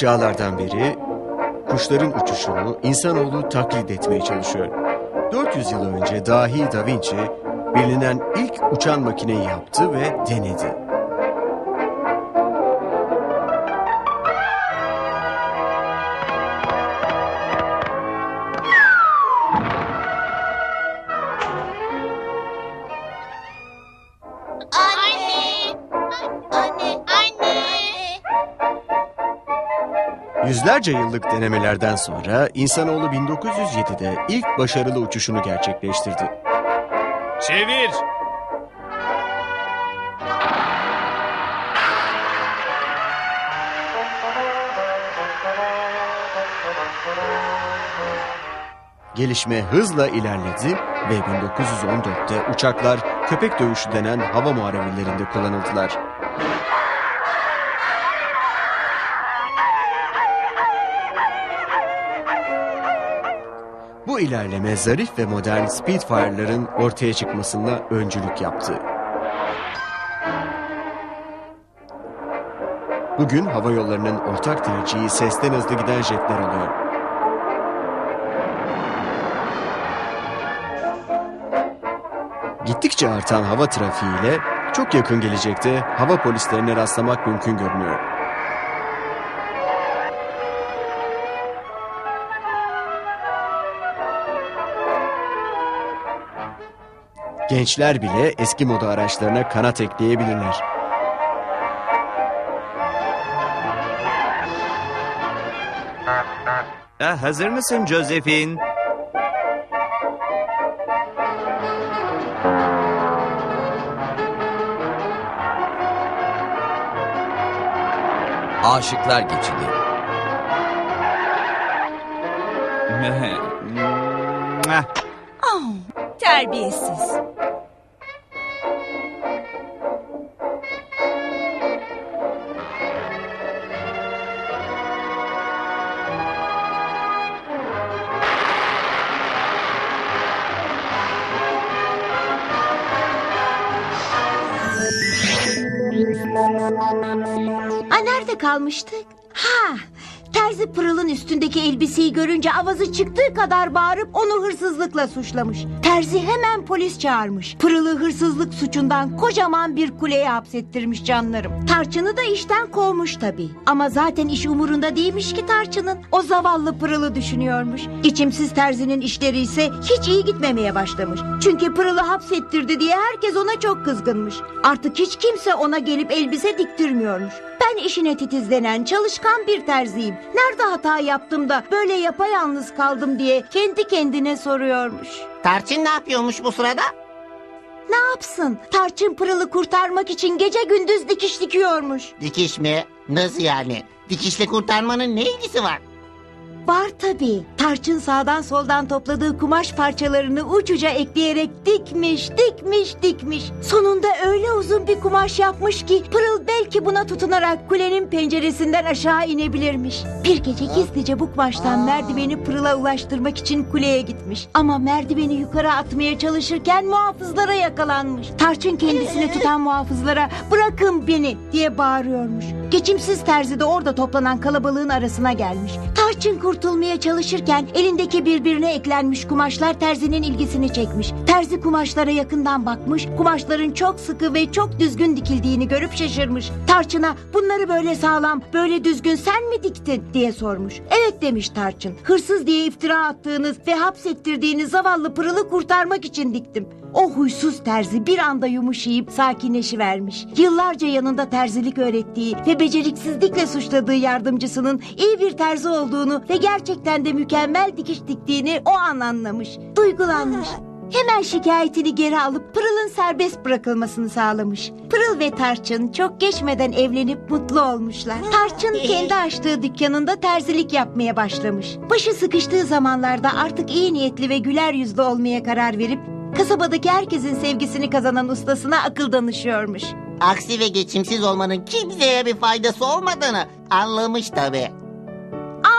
çağlardan beri kuşların uçuşunu insanoğlu taklit etmeye çalışıyor. 400 yıl önce dahi Da Vinci bilinen ilk uçan makineyi yaptı ve denedi. Yüzlerce yıllık denemelerden sonra insanoğlu 1907'de ilk başarılı uçuşunu gerçekleştirdi. Çevir. Gelişme hızla ilerledi ve 1914'te uçaklar köpek dövüşü denen hava muharebelerinde kullanıldılar. İlerleme zarif ve modern Spitfire'ların ortaya çıkmasına öncülük yaptı. Bugün hava yollarının ortak tercihi sesten hızlı giden jetler oluyor. Gittikçe artan hava trafiğiyle çok yakın gelecekte hava polislerine rastlamak mümkün görünüyor. Gençler bile eski moda araçlarına kanat ekleyebilirler. Ah, hazır mısın Josephine? Aşıklar Geçidi. Mwah. Oh, terbiyesiz. Ay nerede kalmıştık? Ha, terzi pırılın üstündeki elbiseyi görünce avazı çıktığı kadar bağırıp onu hırsızlıkla suçlamış. Terzi hemen polis çağırmış. Pırılı hırsızlık suçundan kocaman bir kuleye hapsettirmiş canlarım. Tarçın'ı da işten kovmuş tabii. Ama zaten iş umurunda değilmiş ki Tarçın'ın. O zavallı pırılı düşünüyormuş. İçimsiz terzinin işleri ise hiç iyi gitmemeye başlamış. Çünkü pırılı hapsettirdi diye herkes ona çok kızgınmış. Artık hiç kimse ona gelip elbise diktirmiyormuş. Ben işine titizlenen çalışkan bir terziyim. Nerede hata yaptım da böyle yapayalnız kaldım diye kendi kendine soruyormuş. Tarçın ne yapıyormuş bu sırada? Ne yapsın? Tarçın pırılı kurtarmak için gece gündüz dikiş dikiyormuş. Dikiş mi? Nasıl yani? Dikişle kurtarmanın ne ilgisi var? Var tabii. Tarçın sağdan soldan topladığı kumaş parçalarını uç uca ekleyerek dikmiş, dikmiş, dikmiş. Sonunda öyle uzun bir kumaş yapmış ki Pırıl belki buna tutunarak kulenin penceresinden aşağı inebilirmiş. Bir gece gizlice bu kumaştan merdiveni Pırıl'a ulaştırmak için kuleye gitmiş. Ama merdiveni yukarı atmaya çalışırken muhafızlara yakalanmış. Tarçın kendisini tutan muhafızlara bırakın beni diye bağırıyormuş. Geçimsiz terzi de orada toplanan kalabalığın arasına gelmiş. Tarçın kurtulmaya çalışırken elindeki birbirine eklenmiş kumaşlar terzinin ilgisini çekmiş. Terzi kumaşlara yakından bakmış, kumaşların çok sıkı ve çok düzgün dikildiğini görüp şaşırmış. Tarçın'a bunları böyle sağlam, böyle düzgün sen mi diktin diye sormuş. Evet demiş Tarçın. Hırsız diye iftira attığınız ve hapsettirdiğiniz zavallı pırılı kurtarmak için diktim. O huysuz terzi bir anda yumuşayıp sakinleşivermiş. Yıllarca yanında terzilik öğrettiği ve beceriksizlikle suçladığı yardımcısının iyi bir terzi olduğunu ve gerçekten de mükemmel dikiş diktiğini o an anlamış. Duygulanmış. Hemen şikayetini geri alıp Pırıl'ın serbest bırakılmasını sağlamış. Pırıl ve Tarçın çok geçmeden evlenip mutlu olmuşlar. Tarçın kendi açtığı dükkanında terzilik yapmaya başlamış. Başı sıkıştığı zamanlarda artık iyi niyetli ve güler yüzlü olmaya karar verip kasabadaki herkesin sevgisini kazanan ustasına akıl danışıyormuş. Aksi ve geçimsiz olmanın kimseye bir faydası olmadığını anlamış tabii.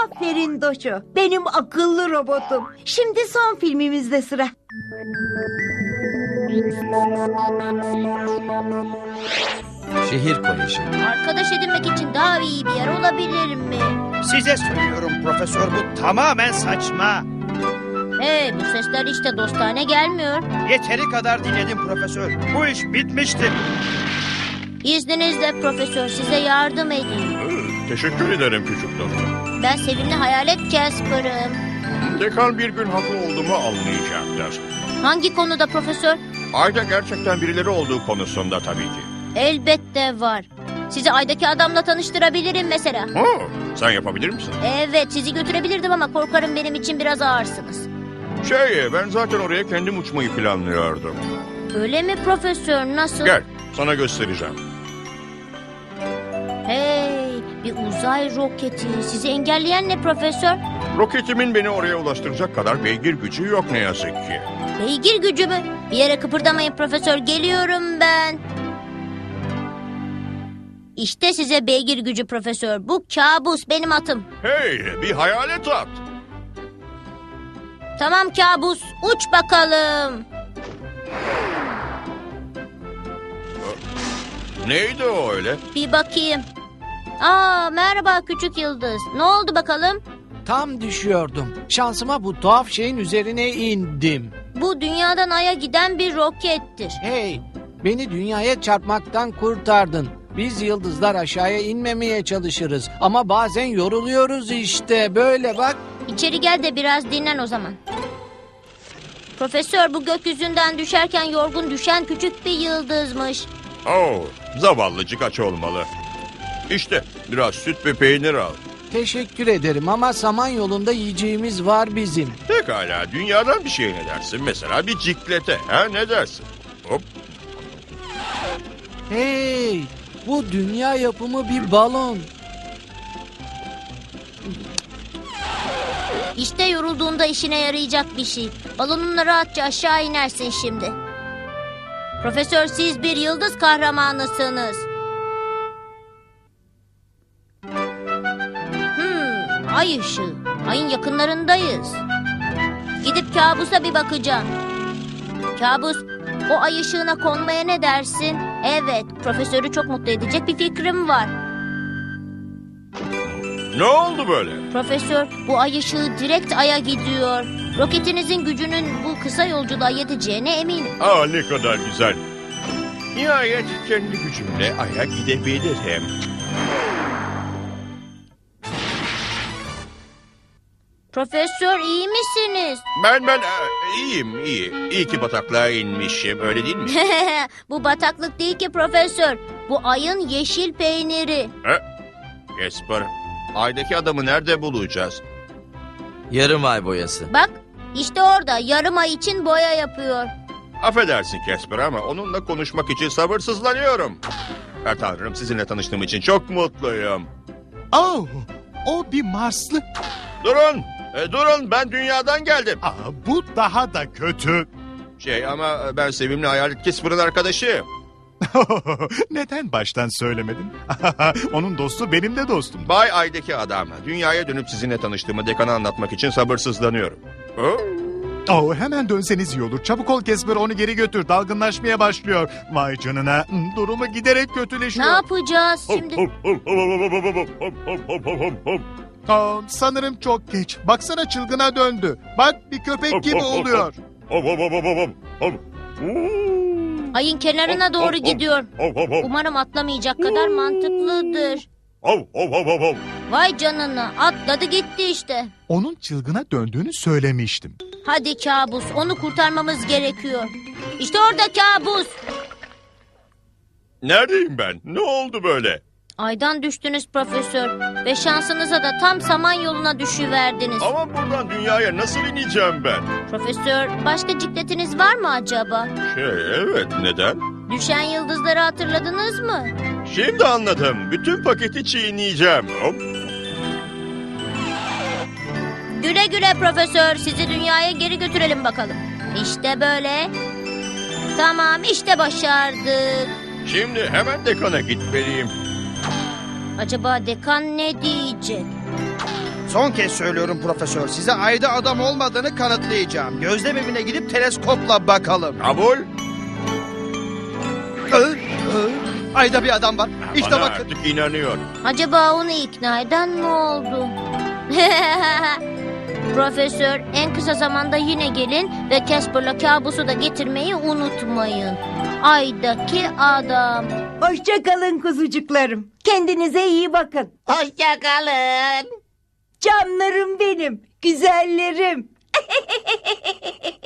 Aferin Doço. Benim akıllı robotum. Şimdi son filmimizde sıra. Şehir Koleji. Arkadaş edinmek için daha iyi bir yer olabilir mi? Size söylüyorum profesör bu tamamen saçma. Hey bu sesler işte dostane gelmiyor. Yeteri kadar dinledim profesör. Bu iş bitmiştir. İzninizle profesör size yardım edeyim. Teşekkür ederim küçük dostum. Ben sevimli hayalet Casper'ım. Dekan bir gün haklı olduğumu anlayacaktır. Hangi konuda profesör? Ayda gerçekten birileri olduğu konusunda tabii ki. Elbette var. Sizi aydaki adamla tanıştırabilirim mesela. Ha, sen yapabilir misin? Evet sizi götürebilirdim ama korkarım benim için biraz ağırsınız. Şey, ben zaten oraya kendim uçmayı planlıyordum. Öyle mi profesör nasıl? Gel, sana göstereceğim. Hey bir uzay roketi. Sizi engelleyen ne profesör? Roketimin beni oraya ulaştıracak kadar beygir gücü yok ne yazık ki. Beygir gücü mü? Bir yere kıpırdamayın profesör. Geliyorum ben. İşte size beygir gücü profesör. Bu kabus benim atım. Hey, bir hayalet at. Tamam kabus. Uç bakalım. Neydi o öyle? Bir bakayım. Aa merhaba küçük yıldız. Ne oldu bakalım? Tam düşüyordum. Şansıma bu tuhaf şeyin üzerine indim. Bu dünyadan aya giden bir rokettir. Hey, beni dünyaya çarpmaktan kurtardın. Biz yıldızlar aşağıya inmemeye çalışırız ama bazen yoruluyoruz işte. Böyle bak. İçeri gel de biraz dinlen o zaman. Profesör bu gökyüzünden düşerken yorgun düşen küçük bir yıldızmış. Oh, zavallıcık aç olmalı. İşte, biraz süt ve peynir al. Teşekkür ederim ama saman yolunda yiyeceğimiz var bizim. Pekala, dünyadan bir şey ne dersin? Mesela bir ciklete, ha ne dersin? Hop, Hey, bu dünya yapımı bir balon. İşte yorulduğunda işine yarayacak bir şey. Balonunla rahatça aşağı inersin şimdi. Profesör siz bir yıldız kahramanısınız. Hmm, ay ışığı. Ayın yakınlarındayız. Gidip kabusa bir bakacağım. Kabus, o ay ışığına konmaya ne dersin? Evet, profesörü çok mutlu edecek bir fikrim var. Ne oldu böyle? Profesör, bu ay ışığı direkt aya gidiyor. Roketinizin gücünün bu kısa yolculuğa yeteceğine eminim. Aa ne kadar güzel. Nihayet kendi gücümle aya gidebilirim. Profesör iyi misiniz? Ben ben e, iyiyim iyi. İyi ki bataklığa inmişim öyle değil mi? bu bataklık değil ki profesör. Bu ayın yeşil peyniri. Esper, aydaki adamı nerede bulacağız? Yarım ay boyası. Bak, işte orada yarım ay için boya yapıyor. Affedersin Casper ama onunla konuşmak için sabırsızlanıyorum. Her tanrım sizinle tanıştığım için çok mutluyum. Oh, o bir Marslı. Durun, e, durun ben dünyadan geldim. Aa, bu daha da kötü. Şey ama e, ben sevimli hayalet Casper'ın arkadaşıyım. Neden baştan söylemedin? Onun dostu benim de dostum. Bay Ay'daki adam. Dünyaya dönüp sizinle tanıştığımı dekana anlatmak için sabırsızlanıyorum. Oh, Oh, hemen dönseniz iyi olur. Çabuk ol Kesper onu geri götür. Dalgınlaşmaya başlıyor. Vay canına. hmm, Durumu giderek Ne kötüleşiyor. yapacağız şimdi? Aa, sanırım çok geç. Baksana çılgına döndü. Bak bir köpek gibi oluyor. Ayın kenarına doğru gidiyor. Umarım atlamayacak kadar mantıklıdır. Vay canına atladı gitti işte. Onun çılgına döndüğünü söylemiştim. Hadi kabus onu kurtarmamız gerekiyor. İşte orada kabus. Neredeyim ben? Ne oldu böyle? Aydan düştünüz profesör ve şansınıza da tam saman yoluna düşüverdiniz. Ama buradan dünyaya nasıl ineceğim ben? Profesör başka cikletiniz var mı acaba? Şey evet neden? Düşen yıldızları hatırladınız mı? Şimdi anladım. Bütün paketi çiğneyeceğim. Hop. Güle güle profesör sizi dünyaya geri götürelim bakalım. İşte böyle. Tamam işte başardık. Şimdi hemen dekana gitmeliyim. Acaba dekan ne diyecek? Son kez söylüyorum profesör. Size ayda adam olmadığını kanıtlayacağım. Gözlem evine gidip teleskopla bakalım. Kabul. Hı, hı. Ayda bir adam var. İşte Bana bakın. artık inanıyor. Acaba onu ikna eden mi oldu? Profesör en kısa zamanda yine gelin ve Casper'la kabusu da getirmeyi unutmayın. Aydaki adam. Hoşça kalın kuzucuklarım. Kendinize iyi bakın. Hoşçakalın. Canlarım benim, güzellerim.